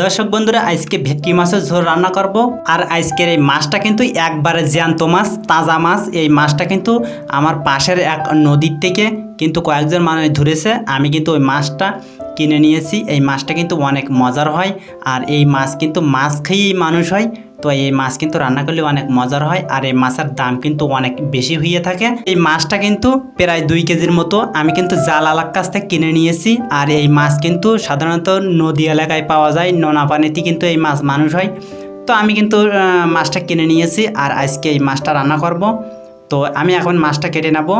দর্শক বন্ধুরা, আজকে ভেটকি মাছের ঝোল রান্না করব। আর আজকের এই মাছটা কিন্তু একবারে জ্যান্ত মাছ, তাজা মাছ। এই মাছটা কিন্তু আমার পাশের এক নদীর থেকে কিন্তু কয়েকজন মানুষ ধরেছে। আমি কিন্তু ওই মাছটা কিনে নিয়েছি। এই মাছটা কিন্তু অনেক মজার হয় আর এই মাছ কিন্তু মাছ খেয়েই মানুষ হয়। তো এই মাছ কিন্তু রান্না করলে অনেক মজার হয় আর এই মাছের দাম কিন্তু অনেক বেশি হয়ে থাকে। এই মাছটা কিন্তু প্রায় দুই কেজির মতো আমি কিন্তু জাল আলাক কাছ থেকে কিনে নিয়েছি আর এই মাছ কিন্তু সাধারণত নদী এলাকায় পাওয়া যায়, নোনা পানিতে কিন্তু এই মাছ মানুষ হয়। তো আমি কিন্তু মাছটা কিনে নিয়েছি আর আজকে এই মাছটা রান্না করব। তো আমি এখন মাছটা কেটে নেব।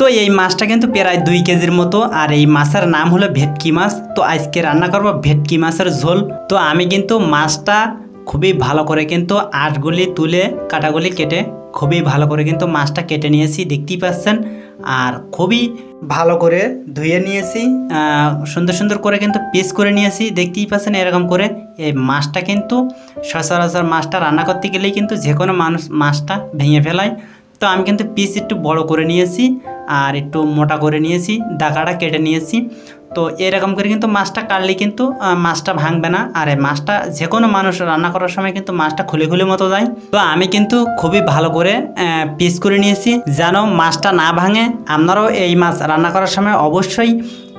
তো এই মাছটা কিন্তু প্রায় দুই কেজির মতো, আর এই মাছের নাম হলো ভেটকি মাছ। তো আজকে রান্না করব ভেটকি মাছের ঝোল। তো আমি কিন্তু মাছটা খুবই ভালো করে কিন্তু আটগুলি তুলে কাটাগুলি কেটে খুবই ভালো করে কিন্তু মাছটা কেটে নিয়েছি, দেখতেই পাচ্ছেন। আর খুবই ভালো করে ধুয়ে নিয়েছি সুন্দর সুন্দর করে কিন্তু পিস করে নিয়েছি, দেখতেই পাচ্ছেন এরকম করে। এই মাছটা কিন্তু সচরাচর মাছটা রান্না করতে গেলেই কিন্তু যে কোনো মানুষ মাছটা ভেঙে ফেলায়। তো আমি কিন্তু পিস একটু বড় করে নিয়েছি আর একটু মোটা করে নিয়েছি দাগাটা কেটে নিয়েছি। তো এরকম করে কিন্তু মাছটা কাটলে কিন্তু মাছটা ভাঙবে না। আর মাছটা যে কোনো মানুষ রান্না করার সময় কিন্তু মাছটা খুলে খুলে মতো যায় তো আমি কিন্তু খুবই ভালো করে পিস করে নিয়েছি। যেন মাছটা না ভাঙে, আপনারাও এই মাছ রান্না করার সময় অবশ্যই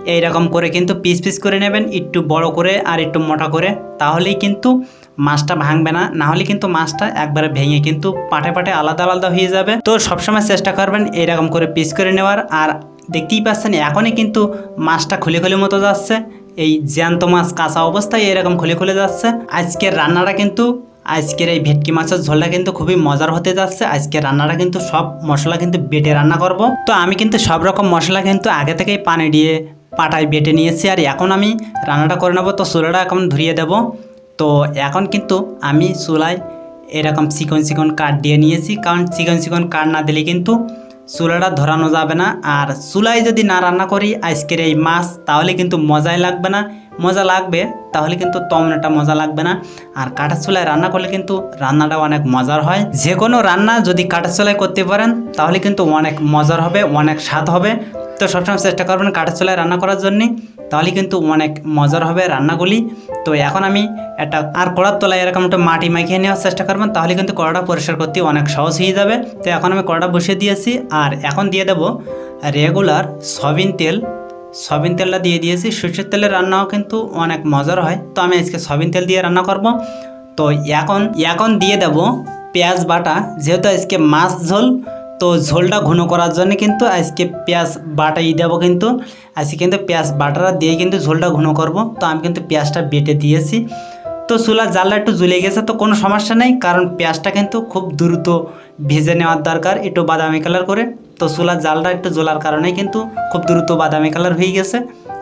এইরকম করে কিন্তু পিস পিস করে নেবেন, একটু বড় করে আর একটু মোটা করে, তাহলেই কিন্তু মাছটা ভাঙবে না। না হলে কিন্তু মাছটা একবারে ভেঙে কিন্তু পাটে পাটে আলাদা আলাদা হয়ে যাবে। তো সবসময় চেষ্টা করবেন এরকম করে পিস করে নেওয়ার। আর দেখতেই পাচ্ছেন, এখনই কিন্তু মাছটা খুলে খুলে মতো যাচ্ছে। এই জ্যান্ত মাছ, কাঁচা অবস্থায় এরকম খুলে খুলে যাচ্ছে। আজকের রান্নাটা কিন্তু, আজকের এই ভেটকি মাছের ঝোলটা কিন্তু খুবই মজার হতে যাচ্ছে। আজকের রান্নাটা কিন্তু সব মশলা কিন্তু বেটে রান্না করব। তো আমি কিন্তু সব রকম মশলা কিন্তু আগে থেকেই পানি দিয়ে পাটায় বেটে নিয়েছি আর এখন আমি রান্নাটা করে নেব। তো চুলাটা এখন ধরিয়ে দেবো। তো এখন কিন্তু আমি চুলায় এরকম চিকন চিকন কাঠ দিয়ে নিয়েছি। কারণ চিকন চিকন কাঠ না দিলে কিন্তু চুলাটা ধরানো যাবে না। আর চুলায় যদি না রান্না করি আজকের এই মাছ, তাহলে কিন্তু মজাই লাগবে না। মজা লাগবে, তাহলে কিন্তু তেমন একটা মজা লাগবে না। আর কাঠের চুলায় রান্না করলে কিন্তু রান্নাটা অনেক মজার হয়। যে কোনো রান্না যদি কাঠের চুলায় করতে পারেন, তাহলে কিন্তু অনেক মজার হবে, অনেক স্বাদ হবে। তো সবসময় চেষ্টা করবেন কাঠের চুলায় রান্না করার জন্যে। তাহলে কিন্তু অনেক মজার হবে রান্নাগুলি। তো এখন আমি একটা, আর কড়ার তলায় এরকম একটা মাটি মাখিয়ে নেওয়ার চেষ্টা করবেন তাহলে কিন্তু কড়াটা পরিষ্কার করতে অনেক সহজ হয়ে যাবে। তো এখন আমি কড়াটা বসিয়ে দিয়েছি, আর এখন দিয়ে দেবো রেগুলার সয়াবিন তেল। সয়াবিন তেলটা দিয়ে দিয়েছি, সরষের তেলের রান্নাও কিন্তু অনেক মজার হয়। তো আমি আজকে সয়াবিন তেল দিয়ে রান্না করব। তো এখন এখন দিয়ে দেব পেঁয়াজ বাটা, যেহেতু আজকে মাছ ঝোল তো ঝোলটা ঘন করার জন্য কিন্তু আজকে পেঁয়াজ বাটাই দেবো কিন্তু। আজকে কিন্তু পেঁয়াজ বাটাটা দিয়ে কিন্তু ঝোলটা ঘন করব। তো আমি কিন্তু পেঁয়াজটা বেটে দিয়েছি। তো চুলা জালটা একটু জ্বলে গেছে তো কোনো সমস্যা নেই কারণ পেঁয়াজটা কিন্তু খুব দ্রুত ভেজে নেওয়ার দরকার একটু বাদামি কালার করে। তো চুলার জালটা একটু জ্বলার কারণে কিন্তু খুব দ্রুত বাদামি কালার হয়ে গেছে।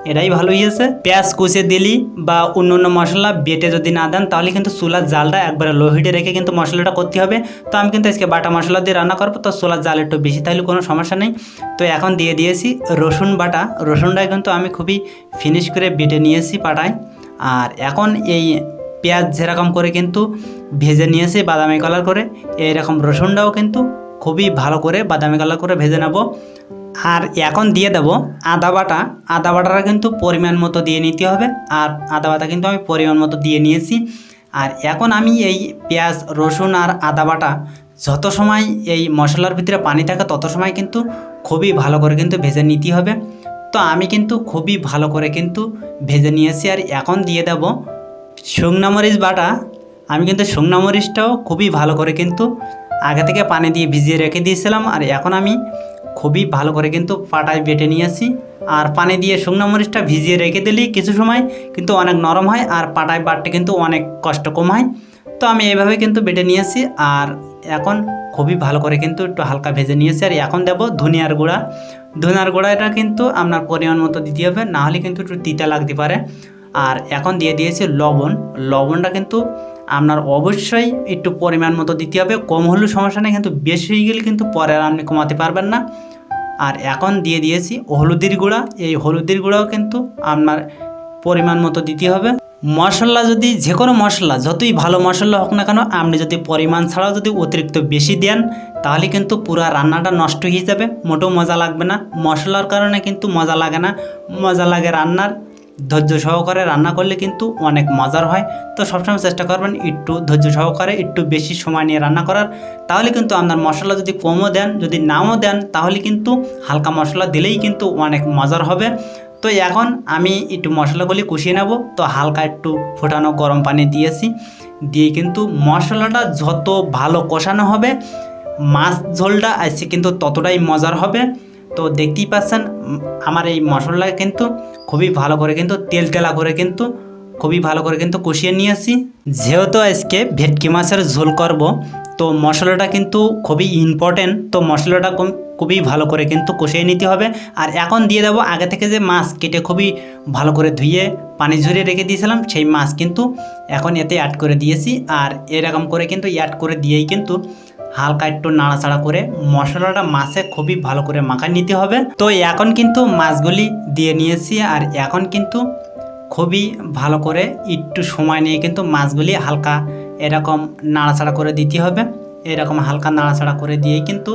এটাই ভালো হয়েছে। পেঁয়াজ কুচে দিলি বা অন্য অন্য মশলা বেটে যদি না দেন, তাহলে কিন্তু চুলার জালটা একবারে লো হিটে রেখে কিন্তু মশলাটা করতে হবে। তো আমি কিন্তু আজকে বাটা মশলা দিয়ে রান্না করব, তো চুলার জাল একটু বেশি, তাহলে কোনো সমস্যা নেই। তো এখন দিয়ে দিয়েছি রসুন বাটা। রসুনটা কিন্তু আমি খুবই ফিনিশ করে বেটে নিয়েছি পাটায়। আর এখন এই পেঁয়াজ যেরকম করে কিন্তু ভেজে নিয়েছি বাদামি কালার করে, এইরকম রসুনটাও কিন্তু খুবই ভালো করে বাদামি কালার করে ভেজে নেব। আর এখন দিয়ে দেব আদা বাটা। আদা বাটাটা কিন্তু পরিমাণ মতো দিয়ে নিতে হবে আর আদা বাটা কিন্তু আমি পরিমাণ মতো দিয়ে নিয়েছি। আর এখন আমি এই পেঁয়াজ, রসুন আর আদা বাটা যত সময় এই মশলার ভিতরে পানি থাকে তত সময় কিন্তু খুবই ভালো করে কিন্তু ভেজে নিতে হবে। তো আমি কিন্তু খুবই ভালো করে কিন্তু ভেজে নিয়েছি আর এখন দিয়ে দেব শুকনা মরিচ বাটা। আমি কিন্তু শুকনা মরিচটাও খুবই ভালো করে কিন্তু আগে থেকে পানি দিয়ে ভিজিয়ে রেখে দিয়েছিলাম আর এখন আমি খুবই ভালো করে কিন্তু পাটায় বেটে নিয়েছি আর পানি দিয়ে শুকনো মরিচটা ভিজিয়ে রেখে দিলে কিছু সময় কিন্তু অনেক নরম হয় আর পাটায় বাটতে কিন্তু অনেক কষ্ট কম হয়। তো আমি এইভাবে কিন্তু বেটে নিয়েছি আর এখন খুবই ভালো করে কিন্তু একটু হালকা ভেজে নিয়েছি আর এখন দেবো ধনিয়ার গুঁড়া। ধনিয়ার গুঁড়াটা কিন্তু আপনার পরিমাণ মতো দিতে হবে, না হলে কিন্তু একটু তিতা লাগতে পারে। আর এখন দিয়ে দিয়েছি লবণ। লবণটা কিন্তু আপনার অবশ্যই একটু পরিমাণ মতো দিতে হবে। কম হলেও সমস্যা নেই, কিন্তু বেশি হয়ে গেলে কিন্তু পরে আর আপনি কমাতে পারবেন না। আর এখন দিয়ে দিয়েছি হলুদের গুঁড়া। এই হলুদের গুঁড়াও কিন্তু আপনার পরিমাণ মতো দিতে হবে। মশলা যদি যে কোনো মশলা, যতই ভালো মশলা হোক না কেন, আপনি যদি পরিমাণ ছাড়াও যদি অতিরিক্ত বেশি দেন, তাহলে কিন্তু পুরো রান্নাটা নষ্ট হয়ে যাবে। মোটেও মজা লাগবে না। মশলার কারণে কিন্তু মজা লাগে না। মজা লাগে রান্নার। ধৈর্য সহকারে রান্না করলে কিন্তু অনেক মজার হয়। তো সবসময় চেষ্টা করবেন একটু ধৈর্য সহকারে একটু বেশি সময় নিয়ে রান্না করার। তাহলে কিন্তু আপনার মশলা যদি কমও দেন, যদি নাও দেন, তাহলে কিন্তু হালকা মশলা দিলেই কিন্তু অনেক মজার হবে। তো এখন আমি একটু মশলাগুলি কষিয়ে নেব। তো হালকা একটু ফোটানো গরম পানি দিয়েছি। দিয়ে কিন্তু মশলাটা যত ভালো কষানো হবে, মাছ ঝোলটা আজকে কিন্তু ততটাই মজার হবে। তো দেখতেই পাচ্ছেন, আমার এই মশলা কিন্তু খুবই ভালো করে কিন্তু তেল তেলা করে কিন্তু খুবই ভালো করে কিন্তু কষিয়ে নিয়েছি যেহেতু আজকে ভেটকি মাছের ঝোল করব, তো মশলাটা কিন্তু খুবই ইম্পর্টেন্ট তো মশলাটা খুব- খুবই ভালো করে কিন্তু কষিয়ে নিতে হবে। আর এখন দিয়ে দেবো আগে থেকে যে মাছ কেটে খুবই ভালো করে ধুয়ে পানি ঝরিয়ে রেখে দিয়েছিলাম, সেই মাছ কিন্তু এখন এতে অ্যাড করে দিয়েছি। আর এরকম করে কিন্তু অ্যাড করে দিয়েই কিন্তু হালকা একটু নাড়াচাড়া করে মশলাটা মাছে খুবই ভালো করে মাখায় নিতে হবে। তো এখন কিন্তু মাছগুলি দিয়ে নিয়েছি আর এখন কিন্তু খুবই ভালো করে একটু সময় নিয়ে কিন্তু মাছগুলি হালকা এরকম নাড়াচাড়া করে দিতে হবে। এরকম হালকা নাড়াচাড়া করে দিয়ে কিন্তু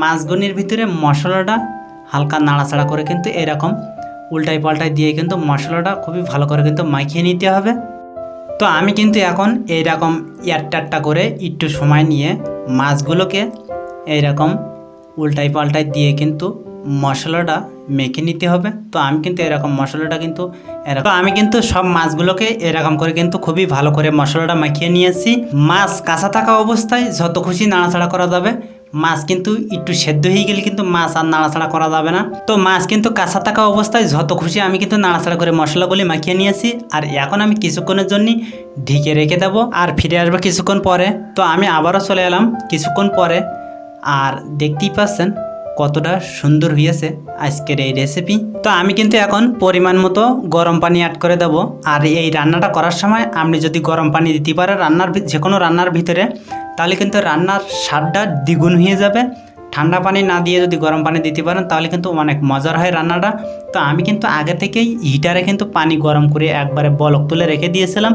মাছগুলির ভিতরে মশলাটা হালকা নাড়াচাড়া করে কিন্তু এরকম উল্টাই পাল্টাই দিয়ে কিন্তু মশলাটা খুবই ভালো করে কিন্তু মাখিয়ে নিতে হবে। তো আমি কিন্তু এখন এইরকম ইয়ারটারটা করে একটু সময় নিয়ে মাছগুলোকে এইরকম উল্টাই পাল্টাই দিয়ে কিন্তু মশলাটা মেখে নিতে হবে। তো আমি কিন্তু এরকম মশলাটা কিন্তু এরকম আমি কিন্তু সব মাছগুলোকে এরকম করে কিন্তু খুবই ভালো করে মশলাটা মাখিয়ে নিয়েছি। মাছ কাঁচা থাকা অবস্থায় যত খুশি নাড়াচাড়া করা যাবে। মাছ কিন্তু একটু সেদ্ধ হয়ে গেলে কিন্তু মাছ আর নাড়াচাড়া করা যাবে না। তো মাছ কিন্তু কাঁচা থাকা অবস্থায় যত খুশি আমি কিন্তু নাড়াচাড়া করে মশলাগুলি মাখিয়ে নিয়েছি। আর এখন আমি কিছুক্ষণের জন্য ঢেকে রেখে দেবো আর ফিরে আসব কিছুক্ষণ পরে। তো আমি আবারও চলে এলাম কিছুক্ষণ পরে। আর দেখতেই পাচ্ছেন কতটা সুন্দর হয়েছে আজকের এই রেসিপি তো আমি কিন্তু এখন পরিমাণ মতো গরম পানি অ্যাড করে দেবো। আর এই রান্নাটা করার সময় আপনি যদি গরম পানি দিতে পারেন রান্নার যে কোনো রান্নার ভিতরে, তাহলে কিন্তু রান্নার স্বাদটা দ্বিগুণ হয়ে যাবে। ঠান্ডা পানি না দিয়ে যদি গরম পানি দিতে পারেন, তাহলে কিন্তু অনেক মজার হয় রান্নাটা। তো আমি কিন্তু আগে থেকেই হিটারে কিন্তু পানি গরম করে একবারে বলক তুলে রেখে দিয়েছিলাম।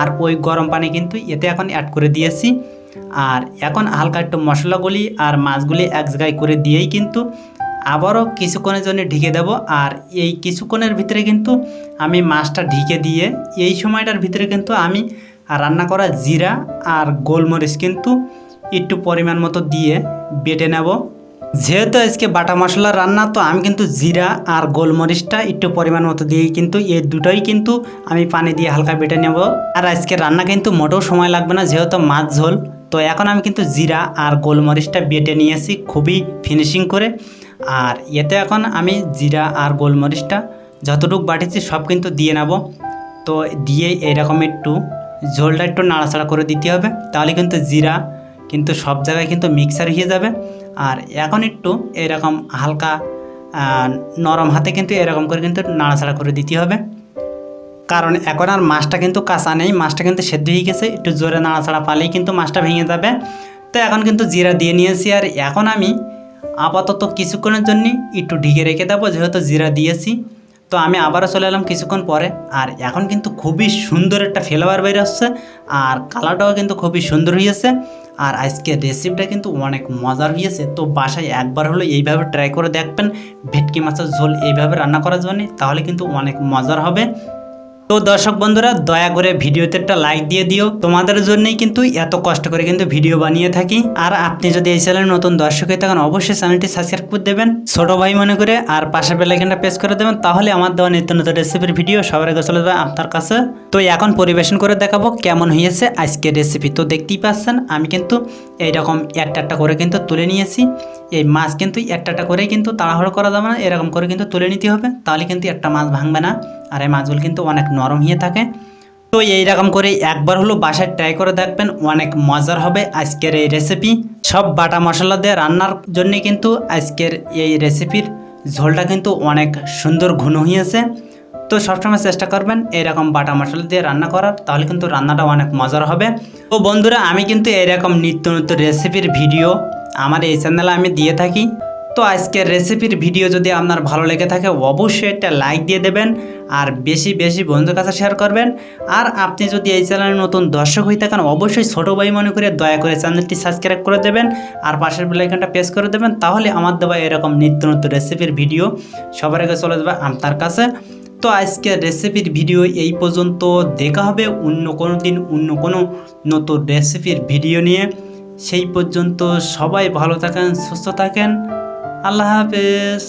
আর ওই গরম পানি কিন্তু এতে এখন অ্যাড করে দিয়েছি। আর এখন হালকা একটু মশলাগুলি আর মাছগুলি এক জায়গায় করে দিয়েই কিন্তু আবারও কিছুক্ষণের জন্য ঢেকে দেব। আর এই কিছুক্ষণের ভিতরে কিন্তু আমি মাছটা ঢেকে দিয়ে এই সময়টার ভিতরে কিন্তু আমি রান্না করা জিরা আর গোলমরিচ কিন্তু একটু পরিমাণ মতো দিয়ে বেটে নেব। যেহেতু আজকে বাটা মশলা রান্না, তো আমি কিন্তু জিরা আর গোলমরিচটা একটু পরিমাণ মতো দিয়ে কিন্তু এই দুটোই কিন্তু আমি পানি দিয়ে হালকা বেটে নেব। আর আজকে রান্না কিন্তু মোটেও সময় লাগবে না, যেহেতু মাছ ঝোল। তো এখন আমি কিন্তু জিরা আর গোলমরিচটা বেটে নিয়েছি, খুবই ফিনিশিং করে। আর এতে এখন আমি জিরা আর গোলমরিচটা যতটুকু বাটিছি সব কিন্তু দিয়ে নেব। তো দিয়ে এরকম একটু ঝোলটা একটু নাড়াচাড়া করে দিতে হবে, তাহলে কিন্তু জিরা কিন্তু সব জায়গায় কিন্তু মিক্সার হয়ে যাবে। আর এখন একটু এরকম হালকা নরম হাতে কিন্তু এরকম করে কিন্তু নাড়াচাড়া করে দিতে হবে। কারণ এখন আর মাছটা কিন্তু কাঁচা নেই, মাছটা কিন্তু সেদ্ধ হয়ে গেছে, একটু জোরে নাড়াচাড়া পালেই কিন্তু মাছটা ভেঙে যাবে। তো এখন কিন্তু জিরা দিয়ে নিয়েছি আর এখন আমি আপাতত কিছুক্ষণের জন্য একটু ঢেকে রেখে দেবো, যেহেতু জিরা দিয়েছি। তো আমি আবারও চলে এলাম কিছুক্ষণ পরে আর এখন কিন্তু খুবই সুন্দর একটা ফ্লেভার বের হচ্ছে আর কালারটাও কিন্তু খুবই সুন্দর হয়েছে আর আজকের রেসিপিটা কিন্তু অনেক মজার হয়েছে। তো বাসায় একবার হলো এইভাবে ট্রাই করে দেখবেন, ভেটকি মাছের ঝোল এইভাবে রান্না করার জন্য, তাহলে কিন্তু অনেক মজার হবে। তো দর্শক বন্ধুরা, দয়া করে ভিডিওতে একটা লাইক দিয়ে দিও। তোমাদের জন্যই কিন্তু এত কষ্ট করে কিন্তু ভিডিও বানিয়ে থাকি। আর আপনি যদি এই চ্যানেলে নতুন দর্শক হয়ে থাকেন, অবশ্যই চ্যানেলটি সাবস্ক্রাইব করে দেবেন। ছোট ভাই মনে করে, আর পাশের বেলাইকনটা প্রেস করে দেবেন, তাহলে আমার দেওয়া নিত্য নতুন রেসিপির ভিডিও সবার আগে চলে যাবে আপনার কাছে। তো এখন পরিবেশন করে দেখাবো কেমন হয়েছে আজকের রেসিপি তো দেখতেই পাচ্ছেন, আমি কিন্তু এইরকম একটা একটা করে কিন্তু তুলে নিয়েছি। এই মাছ কিন্তু একটা একটা করেই কিন্তু তাড়াহুড়ো করা যাবে না, এরকম করে কিন্তু তুলে নিতে হবে, তাহলে কিন্তু একটা মাছ ভাঙবে না। আর এই মাছগুলো কিন্তু অনেক নরম হয়ে থাকে। তো এই রকম করে একবার হলো বাসায় ট্রাই করে দেখবেন, অনেক মজার হবে আজকের এই রেসিপি সব বাটা মশলা দিয়ে রান্নার জন্য কিন্তু আজকের এই রেসিপির ঝোলটা কিন্তু অনেক সুন্দর ঘন হয়েছে তো সবসময় চেষ্টা করবেন এরকম বাটা মশলা দিয়ে রান্না করার, তাহলে কিন্তু রান্নাটা অনেক মজার হবে। তো বন্ধুরা, আমি কিন্তু এরকম নিত্য নতুন রেসিপির ভিডিও আমার এই চ্যানেলে আমি দিয়ে থাকি। তো আজকের রেসিপির ভিডিও যদি আপনার ভালো লেগে থাকে, অবশ্যই একটা লাইক দিয়ে দেবেন আর বেশি বেশি বন্ধুর কাছে শেয়ার করবেন। আর আপনি যদি এই চ্যানেলে নতুন দর্শক হয়ে থাকেন, অবশ্যই ছোটো ভাই মনে করে দয়া করে চ্যানেলটি সাবস্ক্রাইব করে দেবেন আর পাশের বেলাইকনটা প্রেস করে দেবেন, তাহলে আমার দেওয়া এরকম নিত্য নতুন রেসিপির ভিডিও সবার আগে চলে যাবে আপনার কাছে। তো আজকের রেসিপির ভিডিও এই পর্যন্ত, দেখা হবে অন্য কোনো দিন অন্য কোনো নতুন রেসিপির ভিডিও নিয়ে। সেই পর্যন্ত সবাই ভালো থাকেন, সুস্থ থাকেন। আল্লাহ হাফেজ।